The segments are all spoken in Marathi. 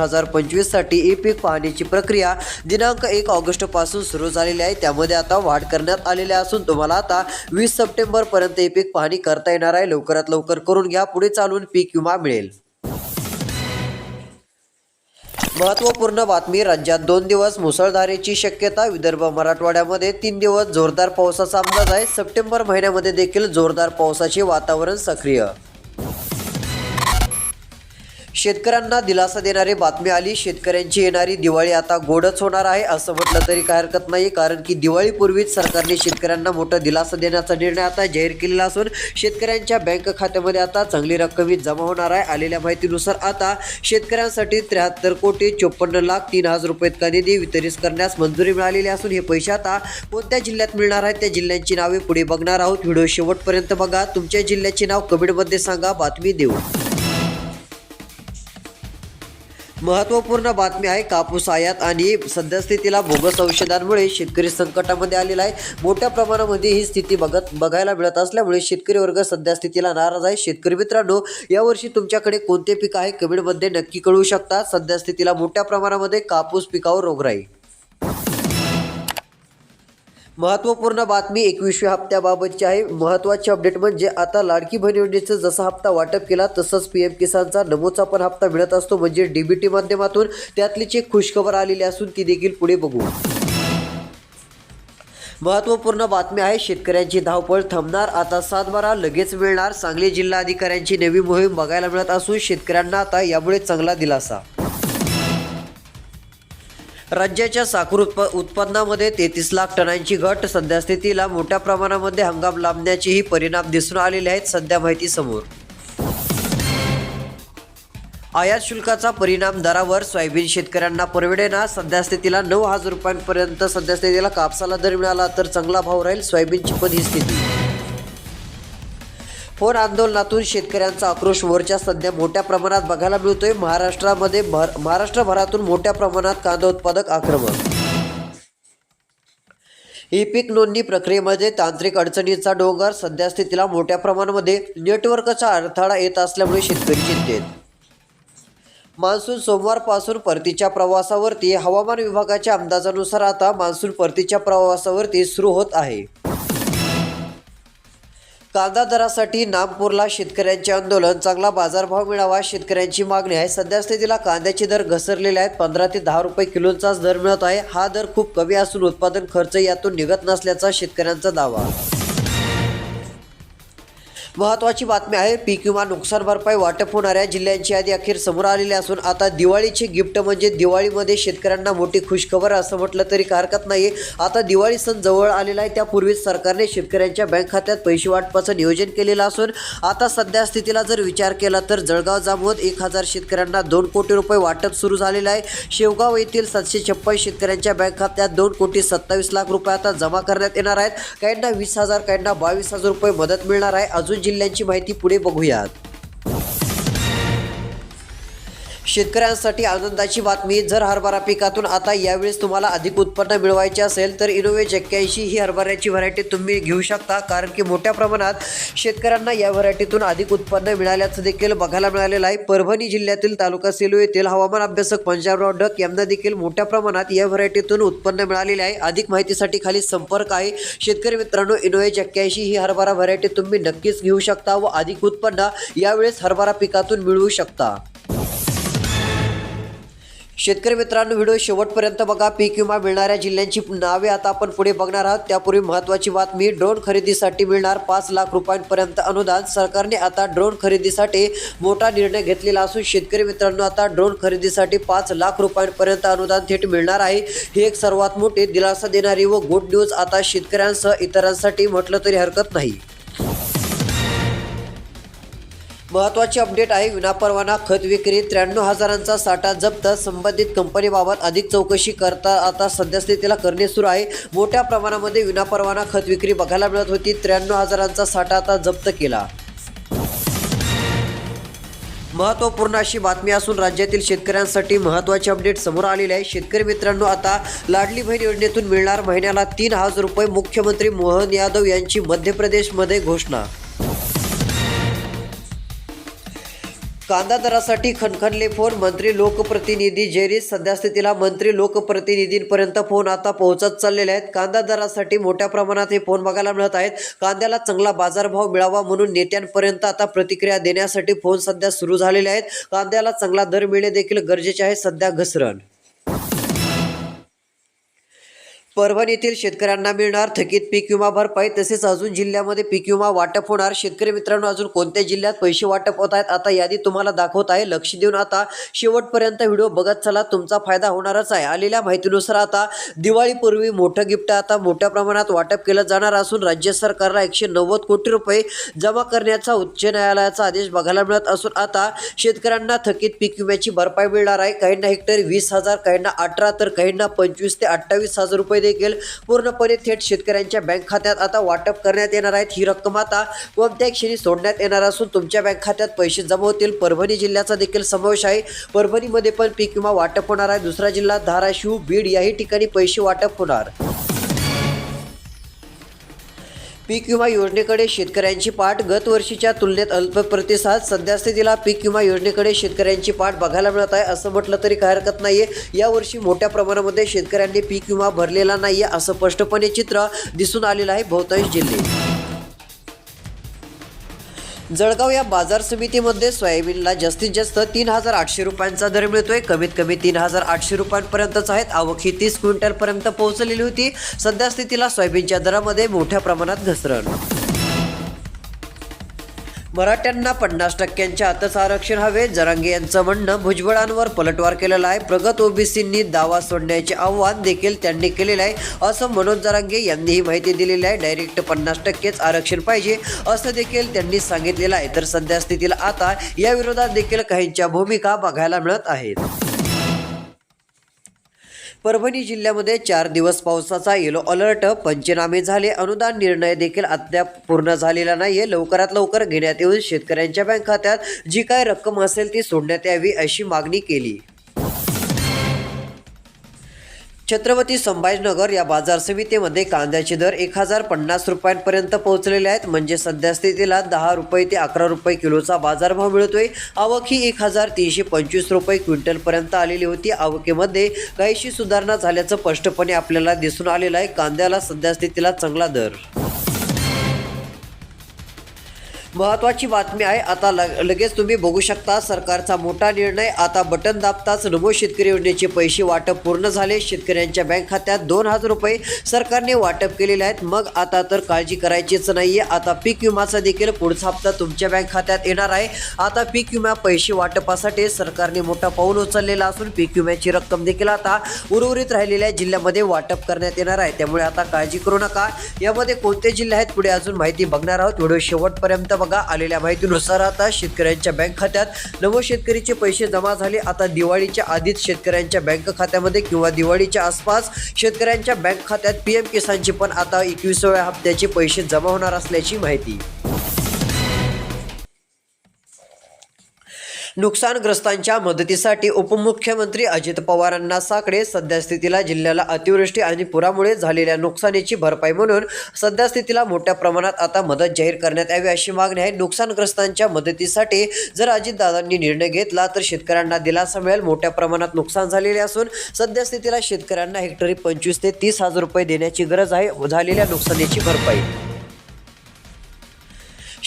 हजार पंचवीससाठी ई पीक पाहणीची प्रक्रिया दिनांक एक ऑगस्टपासून सुरू झालेली आहे. त्यामध्ये आता वाढ करण्यात आलेली असून तुम्हाला आता वीस सप्टेंबर पर्यंत ई पीक पाहणी करता येणार आहे. लवकरात लवकर करून घ्या. पुढे चालून पीक विमा मिळेल. महत्त्वपूर्ण बातमी राज्यात दोन दिवस मुसळधारेची शक्यता. विदर्भ मराठवाड्यामध्ये तीन दिवस जोरदार पावसाचा अंदाज आहे. सप्टेंबर महिन्यामध्ये देखील जोरदार पावसाचे वातावरण सक्रिय. शेतकऱ्यांना दिलासा देणारी बातमी आली शेतकऱ्यांची येणारी दिवाळी आता गोडच होणार आहे असं म्हटलं तरी काय हरकत नाही कारण की दिवाळीपूर्वीच सरकारने शेतकऱ्यांना मोठा दिलासा देण्याचा निर्णय आता जाहीर केलेला असून शेतकऱ्यांच्या बँक खात्यामध्ये आता चांगली रक्कम जमा होणार आहे. आलेल्या माहितीनुसार आता शेतकऱ्यांसाठी त्र्याहत्तर कोटी चोपन्न लाख तीन हजार रुपये इतका निधी वितरित करण्यास मंजुरी मिळालेली असून हे पैसे आता कोणत्या जिल्ह्यात मिळणार आहेत? त्या जिल्ह्यांची नावे पुढे बघणार आहोत. व्हिडिओ शेवटपर्यंत बघा. तुमच्या जिल्ह्याचे नाव कमेंटमध्ये सांगा. बातमी देऊ महत्त्वपूर्ण बातमी आहे कापूस आयात आणि सद्यस्थितीला बोगस औषधांमुळे शेतकरी संकटामध्ये आलेला आहे. मोठ्या प्रमाणामध्ये ही स्थिती बघत बघायला मिळत असल्यामुळे शेतकरी वर्ग सद्यस्थितीला नाराज आहे. शेतकरी मित्रांनो यावर्षी तुमच्याकडे कोणते पीक आहे? कमेंटमध्ये नक्की कळू शकता. सद्यस्थितीला मोठ्या प्रमाणामध्ये कापूस पिकावर रोगराई महत्त्वपूर्ण बातमी एकवीसव्या हप्त्याबाबतची आहे. महत्त्वाची अपडेट म्हणजे आता लाडकी बहीण योजनेचं जसा हप्ता वाटप केला तसंच पी एम किसानचा नमोचा पण हप्ता मिळत असतो. म्हणजे डी बी टी माध्यमातून त्यातलीच एक खुशखबर आलेली असून ती देखील पुढे बघू. महत्त्वपूर्ण बातमी आहे शेतकऱ्यांची धावपळ थांबणार. आता सातबारा लगेच मिळणार. सांगली जिल्हाधिकाऱ्यांची नवी मोहीम बघायला मिळत असून शेतकऱ्यांना आता यामुळे चांगला दिलासा. राज्याच्या साखर उत्प उत्पन्नामध्ये तेहतीस लाख टनांची घट सध्यास्थितीला मोठ्या प्रमाणामध्ये हंगाम लांबण्याचेही परिणाम दिसून आलेले आहेत सध्या माहिती समोर. आयात शुल्काचा परिणाम दरावर सोयाबीन शेतकऱ्यांना परवडेना सध्यास्थितीला नऊ हजार रुपयांपर्यंत सध्यास्थितीला कापसाला दर मिळाला तर चांगला भाव राहील. सोयाबीनची पण ही स्थिती. फोन आंदोलनातून शेतकऱ्यांचा आक्रोश वरच्या सध्या मोठ्या प्रमाणात बघायला मिळतोय. महाराष्ट्रामध्ये भर महाराष्ट्रभरातून मोठ्या प्रमाणात कांदा उत्पादक आक्रमक. ई पीक नोंदणी प्रक्रियेमध्ये तांत्रिक अडचणीचा डोंगर सध्या स्थितीला मोठ्या प्रमाणामध्ये नेटवर्कचा अडथळा येत असल्यामुळे शेतकरी चिंतेत. मान्सून सोमवारपासून परतीच्या प्रवासावरती हवामान विभागाच्या अंदाजानुसार आता मान्सून परतीच्या प्रवासावरती सुरू होत आहे. कांदा दरासाठी नागपूरला शेतकऱ्यांचे आंदोलन. चांगला बाजारभाव मिळावा शेतकऱ्यांची मागणी आहे. सध्या स्थितीला कांद्याचे दर घसरलेले आहेत. पंधरा ते दहा रुपये किलोचाच दर मिळत आहे. हा दर खूप कमी असून उत्पादन खर्च यातून निघत नसल्याचा शेतकऱ्यांचा दावा. महत्त्वाची बातमी आहे पीक विमा नुकसान भरपाई वाटप होणाऱ्या जिल्ह्यांची यादी अखेर समोर आलेली असून आता दिवाळीचे गिफ्ट म्हणजे दिवाळीमध्ये शेतकऱ्यांना मोठी खुशखबर असं म्हटलं तरी हरकत नाही आता दिवाळी सण जवळ आलेला आहे त्यापूर्वीच सरकारने शेतकऱ्यांच्या बँक खात्यात पैसे वाटपाचं नियोजन केलेलं असून आता सध्या स्थितीला जर विचार केला तर जळगाव जामोद एक हजार शेतकऱ्यांना दोन कोटी रुपये वाटप सुरू झालेलं आहे. शेवगाव येथील सातशे छप्पन शेतकऱ्यांच्या बँक खात्यात दोन कोटी सत्तावीस लाख रुपये आता जमा करण्यात येणार आहेत. काहींना वीस हजार काहींना बावीस हजार रुपये मदत मिळणार आहे. अजून जिल्ह्यांची माहिती पुढे बघूयात. शेतकऱ्यांसाठी आनंदाची बातमी. जर हरभरा पिकातून आता यावेळेस तुम्हाला अधिक उत्पन्न मिळवायचे असेल तर इनोवेज एक्क्याऐंशी ही हरभऱ्याची व्हरायटी तुम्ही घेऊ शकता. कारण की मोठ्या प्रमाणात शेतकऱ्यांना या व्हरायटीतून अधिक उत्पन्न मिळाल्याचं देखील बघायला मिळालेलं आहे. परभणी जिल्ह्यातील तालुका सेलू येथील हवामान अभ्यासक पंजाबराव डक यांना देखील मोठ्या प्रमाणात या व्हरायटीतून उत्पन्न मिळालेले आहे. अधिक माहितीसाठी खाली संपर्क आहे. शेतकरी मित्रांनो इनोवेज एक्क्याऐंशी ही हरभरा व्हरायटी तुम्ही नक्कीच घेऊ शकता व अधिक उत्पन्न यावेळेस हरभरा पिकातून मिळवू शकता. शेतकरी मित्रांनो व्हिडिओ शेवटपर्यंत बघा. पीक विमा मिळणाऱ्या जिल्ह्यांची नावे आता आपण पुढे बघणार आहोत. त्यापूर्वी महत्त्वाची बातमी ड्रोन खरेदीसाठी मिळणार पाच लाख रुपयांपर्यंत अनुदान. सरकारने आता ड्रोन खरेदीसाठी मोठा निर्णय घेतलेला असून शेतकरी मित्रांनो आता ड्रोन खरेदीसाठी पाच लाख रुपयांपर्यंत अनुदान थेट मिळणार आहे. ही एक सर्वात मोठी दिलासा देणारी व गुड न्यूज आता शेतकऱ्यांसह इतरांसाठी म्हटलं तरी हरकत नाही. महत्त्वाची अपडेट आहे विनापरवाना खत विक्री त्र्याण्णव हजारांचा साठा जप्त संबंधित कंपनीबाबत अधिक चौकशी करता आता सद्यस्थितीला करणे सुरू आहे. मोठ्या प्रमाणामध्ये विनापरवाना खत विक्री बघायला मिळत होती त्र्याण्णव हजारांचा साठा आता जप्त केला. महत्त्वपूर्ण अशी बातमी असून राज्यातील शेतकऱ्यांसाठी महत्त्वाची अपडेट समोर आलेली आहे. शेतकरी मित्रांनो आता लाडली बहीण योजनेतून मिळणार महिन्याला तीन हजार रुपये मुख्यमंत्री मोहन यादव यांची मध्य प्रदेशमध्ये घोषणा. कांदा दरासाठी खणखणले फोन. मंत्री लोकप्रतिनिधी जेरीस सध्यास्थितीला मंत्री लोकप्रतिनिधींपर्यंत फोन आता पोहोचत चाललेले आहेत. कांदा दरासाठी मोठ्या प्रमाणात हे फोन बघायला मिळत आहेत. कांद्याला चांगला बाजारभाव मिळावा म्हणून नेत्यांपर्यंत आता प्रतिक्रिया देण्यासाठी फोन सध्या सुरू झालेले आहेत. कांद्याला चांगला दर मिळणे देखील गरजेचे आहे. सध्या घसरण. परभणीतील शेतकऱ्यांना मिळणार थकीत पीक विमा भरपाई. तसेच अजून जिल्ह्यामध्ये पीक विमा वाटप होणार. शेतकरी मित्रांनो अजून कोणत्या जिल्ह्यात पैसे वाटप होत आहेत? आता यादी तुम्हाला दाखवत आहे. लक्ष देऊन आता शेवटपर्यंत व्हिडिओ बघत चला. तुमचा फायदा होणारच आहे. आलेल्या माहितीनुसार आता दिवाळीपूर्वी मोठं गिफ्ट आता मोठ्या प्रमाणात वाटप केलं जाणार असून राज्य सरकारला एकशे नव्वद कोटी रुपये जमा करण्याचा उच्च न्यायालयाचा आदेश बघायला मिळत असून आता शेतकऱ्यांना थकीत पीक विम्याची भरपाई मिळणार आहे. काहींना हेक्टरी वीस हजार काहींना अठरा तर काहींना पंचवीस ते अठ्ठावीस हजार रुपये देखील पूर्णपणे थेट शेतकऱ्यांच्या बँक खात्यात आता वाटप करण्यात येणार आहेत. ही रक्कम आता कोणत्या क्षणी सोडण्यात येणार असून तुमच्या बँक खात्यात पैसे जमा होतील. परभणी जिल्ह्याचा देखील समावेश आहे. परभणीमध्ये पण पीक विमा वाटप होणार आहे. दुसरा जिल्हा धाराशिव बीड याही ठिकाणी पैसे वाटप होणार. पीक विमा योजनेकडे शेतकऱ्यांची पाठ. गत वर्षीच्या तुलनेत अल्प प्रतिसाद. सध्यास्थितीला पीक विमा योजनेकडे शेतकऱ्यांची पाठ बघायला मिळत आहे. असं म्हटलं तरी काही हरकत नाहीये. यावर्षी मोठ्या प्रमाणामध्ये शेतकऱ्यांनी पीक विमा भरलेला नाहीये असं स्पष्टपणे चित्र दिसून आलेलं आहे बहुतांश जिल्हे. जळगाव या बाजार समितीमध्ये सोयाबीनला जास्तीत जास्त तीन हजार आठशे रुपयांचा दर मिळतोय. कमीत कमी तीन हजार आठशे रुपयांपर्यंतच आहेत. आवक ही तीस क्विंटलपर्यंत पोहोचलेली होती. सध्या स्थितीला सोयाबीनच्या दरामध्ये मोठ्या प्रमाणात घसरण. मराठ्यांना पन्नास टक्क्यांच्या आतच आरक्षण हवे. जरांगे यांचं म्हणणं भुजबळांवर पलटवार केलेला आहे. प्रगत ओबीसींनी दावा सोडण्याचे आव्हान देखील त्यांनी केलेलं आहे. असं मनोज जरांगे यांनी ही माहिती दिलेली आहे. डायरेक्ट पन्नास टक्केच आरक्षण पाहिजे असं देखील त्यांनी सांगितलेलं आहे. तर सध्या स्थितीला आता या विरोधात देखील काहींच्या भूमिका बघायला मिळत आहेत. परभणी जिल्ह्यामध्ये चार दिवस पावसाचा येलो अलर्ट पंचनामे झाले. अनुदान निर्णय देखील अद्याप पूर्ण झालेला नाहीये. लवकरात लवकर घेण्यात येऊन शेतकऱ्यांच्या बँक खात्यात जी काय रक्कम असेल ती सोडण्यात यावी अशी मागणी केली. छत्रपती संभाजीनगर या बाजार समितीमध्ये कांद्याचे दर एक हजार पन्नास रुपयांपर्यंत पोहोचलेले आहेत. म्हणजे सध्या स्थितीला दहा रुपये ते अकरा रुपये किलोचा बाजारभाव मिळतोय. आवक ही एक हजार तीनशे पंचवीस रुपये क्विंटलपर्यंत आलेली होती. आवकेमध्ये काहीशी सुधारणा झाल्याचं स्पष्टपणे आपल्याला दिसून आलेलं आहे. कांद्याला सध्यास्थितीला चांगला दर. महत्वाची बातमी आहे. आता लग लगेच तुम्ही बघू शकता सरकारचा मोठा निर्णय. आता बटन दाबताच नमो शेतकरी योजनेचे पैसे वाटप पूर्ण झाले. शेतकऱ्यांच्या बँक खात्यात दोन हजार रुपये सरकारने वाटप केलेले आहेत. मग आता तर काळजी करायचीच नाही आहे आता पीक विमाचा देखील पुढचा हप्ता तुमच्या बँक खात्यात येणार आहे. आता पीक विमा पैसे वाटपासाठी सरकारने मोठा पाऊल उचललेला असून पीक विम्याची रक्कम देखील आता उर्वरित राहिलेल्या जिल्ह्यामध्ये वाटप करण्यात येणार आहे. त्यामुळे आता काळजी करू नका. यामध्ये कोणते जिल्हे आहेत? पुढे अजून माहिती बघणार आहोत. व्हिडिओ शेवटपर्यंत बघा आलेल्या माहितीनुसार आता शेतकऱ्यांच्या बँक खात्यात नव शेतकरीचे पैसे जमा झाले. आता दिवाळीच्या आधीच शेतकऱ्यांच्या बँक खात्यामध्ये किंवा दिवाळीच्या आसपास शेतकऱ्यांच्या बँक खात्यात पीएम किसानचे पण आता एकविसाव्या हप्त्याचे पैसे जमा होणार असल्याची माहिती. नुकसानग्रस्तांच्या मदतीसाठी उपमुख्यमंत्री अजित पवारांना साकडे. सध्या स्थितीला जिल्ह्याला अतिवृष्टी आणि पुरामुळे झालेल्या नुकसानीची भरपाई म्हणून सध्या स्थितीला मोठ्या प्रमाणात आता मदत जाहीर करण्यात यावी अशी मागणी आहे. नुकसानग्रस्तांच्या मदतीसाठी जर अजितदादांनी निर्णय घेतला तर शेतकऱ्यांना दिलासा मिळेल. मोठ्या प्रमाणात नुकसान झालेले असून सध्या स्थितीला शेतकऱ्यांना हेक्टरी पंचवीस ते तीस हजार रुपये देण्याची गरज आहे. झालेल्या नुकसानीची भरपाई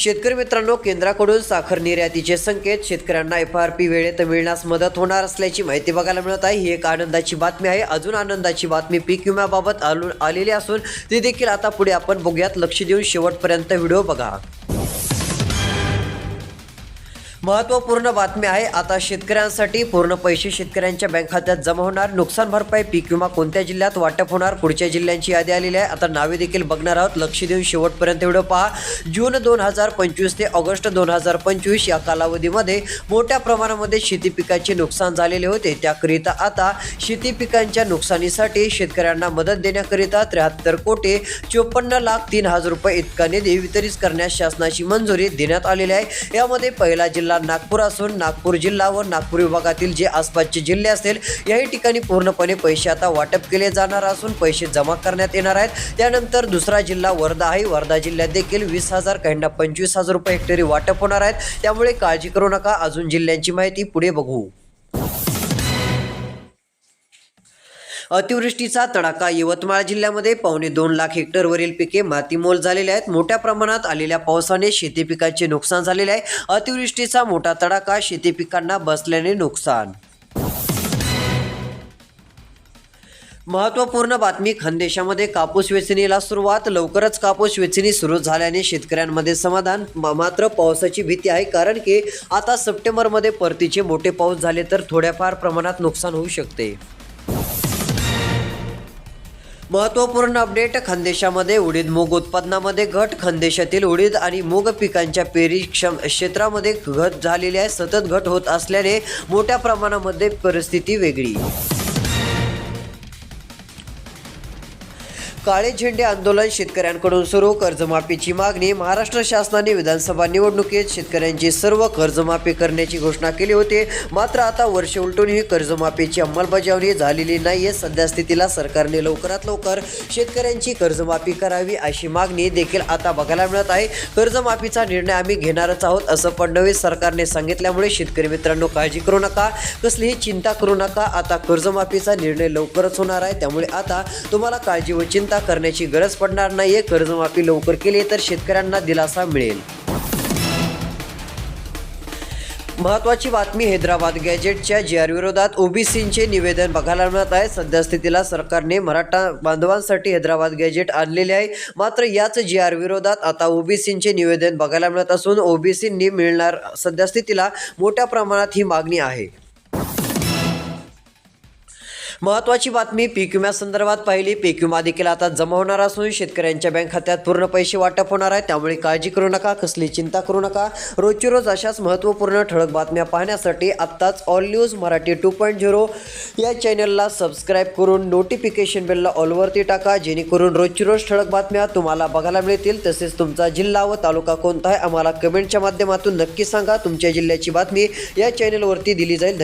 शेतकरी मित्रांनो केंद्राकडून साखर निर्यातीचे संकेत. शेतकऱ्यांना एफ आर पी वेळेत मिळण्यास मदत होणार असल्याची माहिती बघायला मिळत आहे. ही एक आनंदाची बातमी आहे. अजून आनंदाची बातमी पीक विम्याबाबत आलेली असून ती देखील आता पुढे आपण बघूयात. लक्ष देऊन शेवटपर्यंत व्हिडिओ बघा. महत्त्वपूर्ण बातमी आहे आता शेतकऱ्यांसाठी पूर्ण पैसे शेतकऱ्यांच्या बँक खात्यात जमा होणार. नुकसान भरपाई पीक विमा कोणत्या जिल्ह्यात वाटप होणार? पुढच्या जिल्ह्यांची यादी आलेली आहे. आता नावे देखील बघणार आहोत. लक्ष देऊन शेवटपर्यंत व्हिडिओ पहा. जून दोन हजार पंचवीस ते ऑगस्ट दोन हजार पंचवीस या कालावधीमध्ये मोठ्या प्रमाणामध्ये शेती पिकाचे नुकसान झालेले होते. त्याकरिता आता शेती पिकांच्या नुकसानीसाठी शेतकऱ्यांना मदत देण्याकरिता त्र्याहत्तर कोटी चोपन्न लाख तीन हजार रुपये इतका निधी वितरित करण्यास शासनाची मंजुरी देण्यात आलेली आहे. यामध्ये पहिला जिल्हा जिल्हा नागपूर असून नागपूर जिल्हा व नागपूर विभागातील जे आसपासचे जिल्हे असतील याही ठिकाणी पूर्णपणे पैसे आता वाटप केले जाणार असून पैसे जमा करण्यात येणार आहेत. त्यानंतर दुसरा जिल्हा वर्धा आहे. वर्धा जिल्ह्यात देखील वीस हजार काहींना पंचवीस हजार रुपये हेक्टरी वाटप होणार आहेत. त्यामुळे काळजी करू नका. अजून जिल्ह्यांची माहिती पुढे बघू. अतिवृष्टीचा तडाखा. यवतमाळ जिल्ह्यामध्ये पावणे दोन लाख हेक्टरवरील पिके मातीमोल झालेले आहेत. मोठ्या प्रमाणात आलेल्या पावसाने शेती पिकांचे नुकसान झालेले आहे. अतिवृष्टीचा मोठा तडाखा शेती पिकांना बसल्याने नुकसान. महत्त्वपूर्ण बातमी खानदेशामध्ये कापूस वेचणीला सुरुवात. लवकरच कापूस वेचणी सुरू झाल्याने शेतकऱ्यांमध्ये समाधान. मात्र पावसाची भीती आहे. कारण की आता सप्टेंबरमध्ये परतीचे मोठे पाऊस झाले तर थोड्याफार प्रमाणात नुकसान होऊ शकते. महत्त्वपूर्ण अपडेट खानदेशामध्ये उडीद मूग उत्पादनामध्ये घट खानदेशातील उडीद आणि मूग पिकांच्या पेरी क्षम क्षेत्रामध्ये घट झालेली आहे. सतत घट होत असल्याने मोठ्या प्रमाणामध्ये परिस्थिती वेगळी. काळे झेंडे आंदोलन शेतकऱ्यांकडून सुरू. कर्जमाफीची मागणी महाराष्ट्र शासनाने विधानसभा निवडणुकीत शेतकऱ्यांची सर्व कर्जमाफी करण्याची घोषणा केली होती. मात्र आता वर्ष उलटूनही कर्जमाफीची अंमलबजावणी झालेली नाहीये. सध्या स्थितीला सरकारने लवकरात लवकर शेतकऱ्यांची कर्जमाफी करावी अशी मागणी देखील आता बघायला मिळत आहे. कर्जमाफीचा निर्णय आम्ही घेणारच आहोत असं फडणवीस सरकारने सांगितल्यामुळे शेतकरी मित्रांनो काळजी करू नका. कसलीही चिंता करू नका. आता कर्जमाफीचा निर्णय लवकरच होणार आहे. त्यामुळे आता तुम्हाला काळजी व चिंता करण्याची गरज पडणार नाहीये कर्जमाफी लवकर केली तर शेतकऱ्यांना दिलासा मिळेल. महत्वाची बातमी हैदराबाद गॅजेटच्या जी आर विरोधात ओबीसींचे निवेदन बघायला मिळत आहे. सध्या स्थितीला सरकारने मराठा बांधवांसाठी हैदराबाद गॅजेट आणलेले आहे. मात्र याच जी आर विरोधात आता ओबीसींचे निवेदन बघायला मिळत असून ओबीसींनी मिळणार सध्या स्थितीला मोठ्या प्रमाणात ही मागणी आहे. महत्वाची बातमी पीक विम्यासंदर्भात पाहिली. पीक विमा देखील आता जमा होणार असून शेतकऱ्यांच्या बँक खात्यात पूर्ण पैसे वाटप होणार आहे. त्यामुळे काळजी करू नका कसली चिंता करू नका. रोजची रोज अशाच महत्त्वपूर्ण ठळक बातम्या पाहण्यासाठी आत्ताच all news Marathi two point zero या चॅनलला सबस्क्राईब करून नोटिफिकेशन बेलला ऑलवरती टाका. जेणेकरून रोजची रोज ठळक बातम्या तुम्हाला बघायला मिळतील. तसेच तुमचा जिल्हा व तालुका कोणता आहे आम्हाला कमेंटच्या माध्यमातून नक्की सांगा. तुमच्या जिल्ह्याची बातमी या चॅनलवरती दिली जाईल. धन्यवाद.